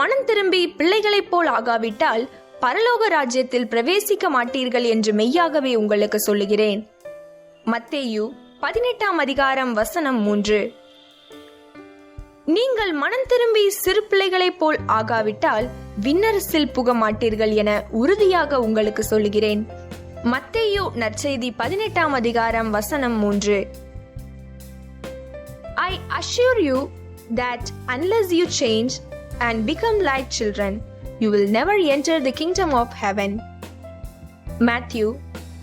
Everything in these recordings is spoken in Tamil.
மனம் திரும்பி பிள்ளைகளைப் போல் ஆகாவிட்டால் பரலோக ராஜ்யத்தில் பிரவேசிக்க மாட்டீர்கள் என்று மெய்யாகவே உங்களுக்கு சொல்லுகிறேன். மத்தேயு பதினெட்டாம் அதிகாரம் வசனம் மூன்று. நீங்கள் மனம் திரும்பி சிறு பிள்ளைகளைப் போல் ஆகாவிட்டால் விண்ணரசில் புக மாட்டீர்கள் என உறுதியாக உங்களுக்கு சொல்லுகிறேன். மத்தேயு நற்செய்தி பதினெட்டாம் அதிகாரம் வசனம் மூன்று. I assure you that unless you change and become like children, you will never enter the kingdom of heaven. Matthew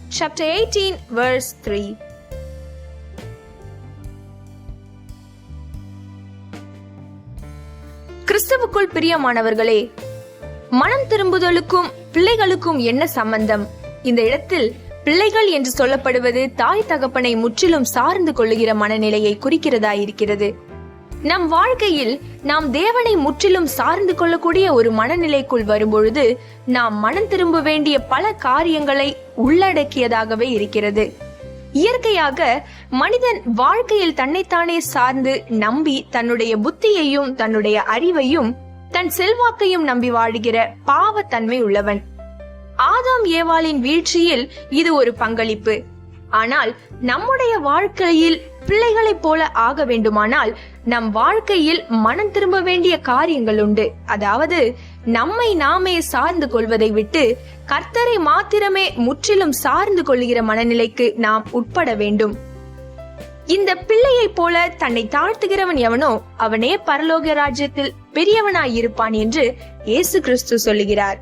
chapter 18 verse 3 கிறிஸ்துவுக்குள் பிரியமானவர்களே மனம் திரும்புதலுக்கும் பிள்ளைகளுக்கும் என்ன சம்பந்தம்? இந்த இடத்தில் பிள்ளைகள் என்று சொல்லப்படுவது தாய் தகப்பனை முற்றிலும் சார்ந்து கொள்ளுகிற மனநிலையை குறிக்கிறதா இருக்கிறது நம் வாழ்க்கையில் நாம் தேவனை முற்றிலும் சார்ந்து கொள்ளக்கூடிய ஒரு மனநிலைக்குள் வரும்பொழுது நாம் மனம் திரும்ப வேண்டிய பல காரியங்களை உள்ளடக்கியதாகவே இருக்கிறது. இயற்கையாக மனிதன் வாழ்க்கையில் தன்னைத்தானே சார்ந்து நம்பி தன்னுடைய புத்தியையும் தன்னுடைய அறிவையும் தன் செல்வாக்கையும் நம்பி வாழுகிற பாவத்தன்மை உள்ளவன். ஆதாம் ஏவாளின் வீழ்ச்சியில் இது ஒரு பங்களிப்பு. ஆனால் நம்முடைய வாழ்க்கையில் பிள்ளைகளைப் போல ஆக வேண்டுமானால் நம் வாழ்க்கையில் மனம் திரும்ப வேண்டிய காரியங்கள் உண்டு அதாவது நம்மை நாமே சார்ந்து கொள்வதை விட்டு கர்த்தரை மாத்திரமே முற்றிலும் சார்ந்து கொள்கிற மனநிலைக்கு நாம் உட்பட வேண்டும். இந்த பிள்ளையைப் போல தன்னை தாழ்த்துகிறவன் எவனோ அவனே பரலோக ராஜ்யத்தில் பெரியவனாயிருப்பான் என்று இயேசு கிறிஸ்து சொல்லுகிறார்.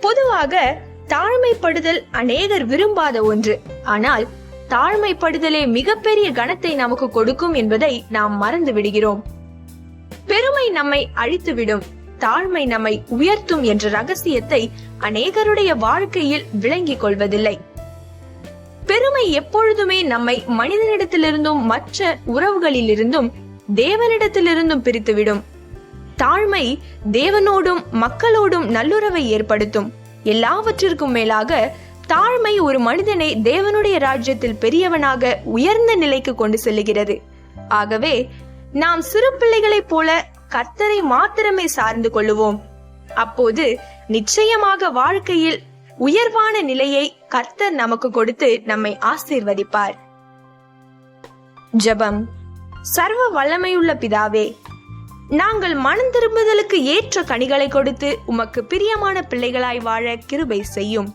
பொதுவாக தாழ்மைப்படுதல் அநேகர் விரும்பாத ஒன்று. ஆனால் தாழ்மைப்படுதலே மிகப்பெரிய கணத்தை நமக்கு கொடுக்கும் என்பதை நாம் மறந்து விடுகிறோம். பெருமை நம்மை அழித்துவிடும் தாழ்மை நம்மை உயர்த்தும் என்ற ரகசியத்தை அநேகருடைய வாழ்க்கையில் விளங்கிக் கொள்வதில்லை. பெருமை எப்பொழுதுமே நம்மை மனிதனிடத்திலிருந்தும் மற்ற உறவுகளிலிருந்தும் தேவனிடத்திலிருந்தும் பிரித்துவிடும். தாழ்மை தேவனோடும் மக்களோடும் நல்லுறவை ஏற்படுத்தும். எல்லாவற்றிற்கும் மேலாக தாழ்மை ஒரு மனிதனை தேவனுடைய ராஜ்யத்தில் பெரியவனாக உயர்ந்த நிலைக்கு கொண்டு செல்லுகிறது. ஆகவே நாம் சிறு பிள்ளைகளைப் போல கர்த்தரை மாத்திரமே சார்ந்து கொள்ளுவோம். அப்போது நிச்சயமாக வாழ்க்கையில் உயர்வான நிலையை கர்த்தர் நமக்கு கொடுத்து நம்மை ஆசீர்வதிப்பார். ஜெபம். சர்வ வல்லமையுள்ள பிதாவே நாங்கள் மனம் திரும்புதலுக்கு ஏற்ற கனிகளை கொடுத்து உமக்கு பிரியமான பிள்ளைகளாய் வாழ கிருபை செய்யும்.